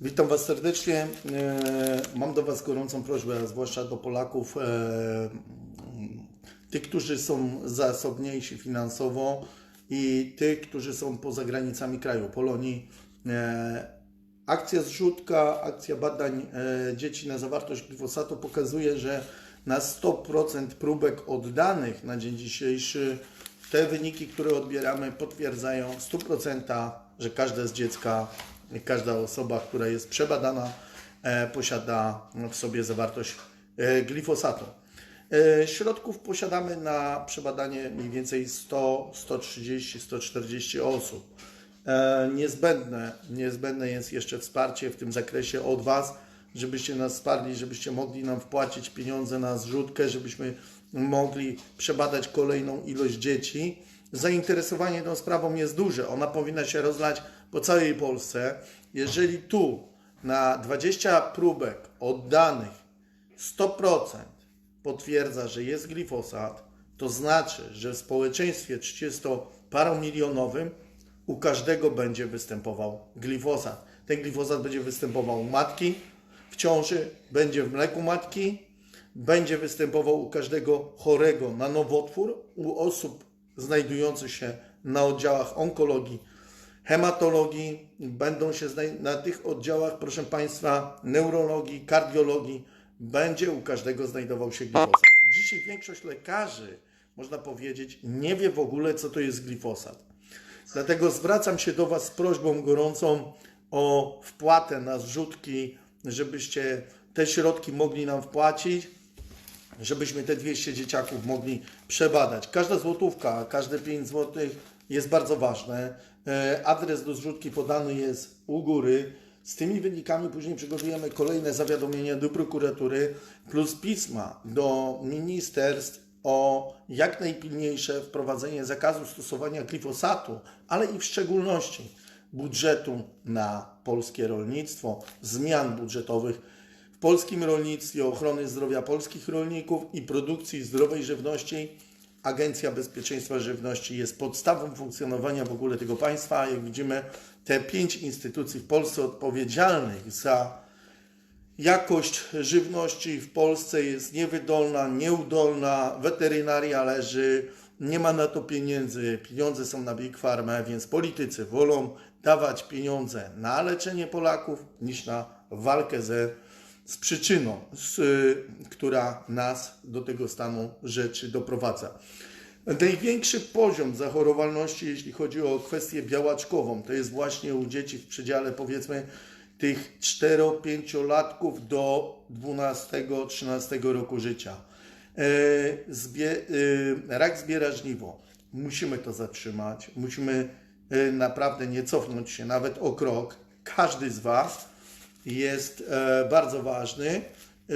Witam Was serdecznie. E, Mam do Was gorącą prośbę, a zwłaszcza do Polaków, e, tych, którzy są zasobniejsi finansowo i tych, którzy są poza granicami kraju, Polonii. E, Akcja zrzutka, akcja badań dzieci na zawartość glifosatu pokazuje, że na 100% próbek oddanych na dzień dzisiejszy te wyniki, które odbieramy, potwierdzają w 100%, że każde z dziecka, każda osoba, która jest przebadana, e, posiada w sobie zawartość e, glifosatu. E, Środków posiadamy na przebadanie mniej więcej 100, 130, 140 osób. Niezbędne, niezbędne jest jeszcze wsparcie w tym zakresie od Was, żebyście nas wsparli, żebyście mogli nam wpłacić pieniądze na zrzutkę, żebyśmy mogli przebadać kolejną ilość dzieci. Zainteresowanie tą sprawą jest duże. Ona powinna się rozlać po całej Polsce. Jeżeli tu na 20 próbek oddanych 100% potwierdza, że jest glifosat, to znaczy, że w społeczeństwie 30-paromilionowym u każdego będzie występował glifosat. Ten glifosat będzie występował u matki w ciąży, będzie w mleku matki, będzie występował u każdego chorego na nowotwór, u osób znajdujących się na oddziałach onkologii, hematologii, będą się na tych oddziałach, proszę Państwa, neurologii, kardiologii, będzie u każdego znajdował się glifosat. Dzisiaj większość lekarzy, można powiedzieć, nie wie w ogóle, co to jest glifosat. Dlatego zwracam się do Was z prośbą gorącą o wpłatę na zrzutki, żebyście te środki mogli nam wpłacić, żebyśmy te 200 dzieciaków mogli przebadać. Każda złotówka, każde 5 złotych jest bardzo ważne. E, Adres do zrzutki podany jest u góry. Z tymi wynikami później przygotujemy kolejne zawiadomienia do prokuratury plus pisma do ministerstw o jak najpilniejsze wprowadzenie zakazu stosowania glifosatu, ale i w szczególności budżetu na polskie rolnictwo, zmian budżetowych w polskim rolnictwie, ochrony zdrowia polskich rolników i produkcji zdrowej żywności. Agencja Bezpieczeństwa Żywności jest podstawą funkcjonowania w ogóle tego państwa. Jak widzimy, te pięć instytucji w Polsce odpowiedzialnych za jakość żywności w Polsce jest niewydolna, nieudolna, weterynaria leży, nie ma na to pieniędzy, pieniądze są na Big Pharma, więc politycy wolą dawać pieniądze na leczenie Polaków niż na walkę ze, z przyczyną, z, która nas do tego stanu rzeczy doprowadza. Największy poziom zachorowalności, jeśli chodzi o kwestię białaczkową, to jest właśnie u dzieci w przedziale powiedzmy tych 4-5-latków do 12-13 roku życia. E, Zbie, e, rak zbiera żniwo. Musimy to zatrzymać. Musimy e, naprawdę nie cofnąć się nawet o krok. Każdy z Was jest e, bardzo ważny. E,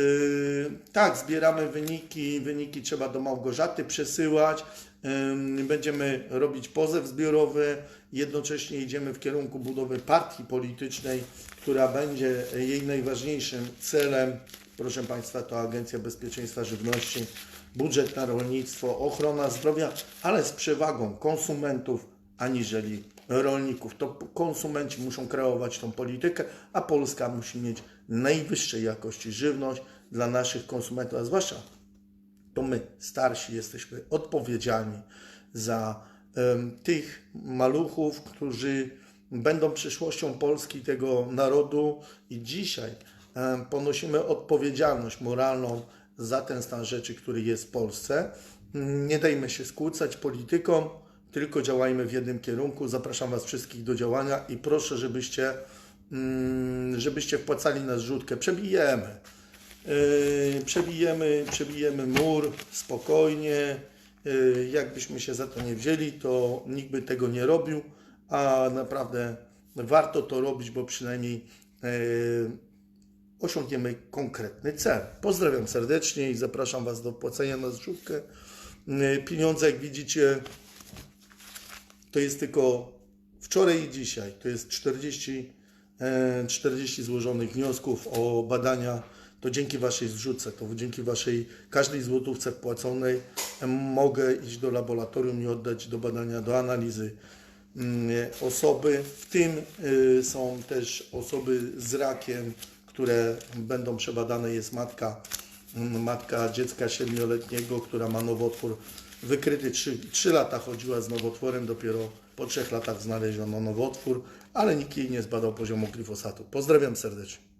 Tak, zbieramy wyniki. Wyniki trzeba do Małgorzaty przesyłać. Ym, Będziemy robić pozew zbiorowy. Jednocześnie idziemy w kierunku budowy partii politycznej, która będzie jej najważniejszym celem. Proszę Państwa, to Agencja Bezpieczeństwa Żywności, budżet na rolnictwo, ochrona zdrowia, ale z przewagą konsumentów aniżeli rolników. To konsumenci muszą kreować tą politykę, a Polska musi mieć najwyższej jakości żywność dla naszych konsumentów, a zwłaszcza to my, starsi, jesteśmy odpowiedzialni za em, tych maluchów, którzy będą przyszłością Polski, tego narodu i dzisiaj em, ponosimy odpowiedzialność moralną za ten stan rzeczy, który jest w Polsce. Nie dajmy się skłócać polityką, tylko działajmy w jednym kierunku. Zapraszam Was wszystkich do działania i proszę, żebyście, mm, żebyście wpłacali na zrzutkę. Przebijemy. Yy, przebijemy, przebijemy mur spokojnie. Yy, jakbyśmy się za to nie wzięli, to nikt by tego nie robił, a naprawdę warto to robić, bo przynajmniej yy, osiągniemy konkretny cel. Pozdrawiam serdecznie i zapraszam Was do płacenia na zrzutkę. Pieniądze, jak widzicie, to jest tylko wczoraj i dzisiaj. To jest 40, e, 40 złożonych wniosków o badania. To dzięki Waszej zrzutce, to dzięki Waszej każdej złotówce wpłaconej mogę iść do laboratorium i oddać do badania, do analizy mm, osoby, w tym y, są też osoby z rakiem, które będą przebadane. Jest matka, matka dziecka siedmioletniego, która ma nowotwór wykryty. Trzy, trzy lata chodziła z nowotworem, dopiero po trzech latach znaleziono nowotwór, ale nikt jej nie zbadał poziomu glifosatu. Pozdrawiam serdecznie.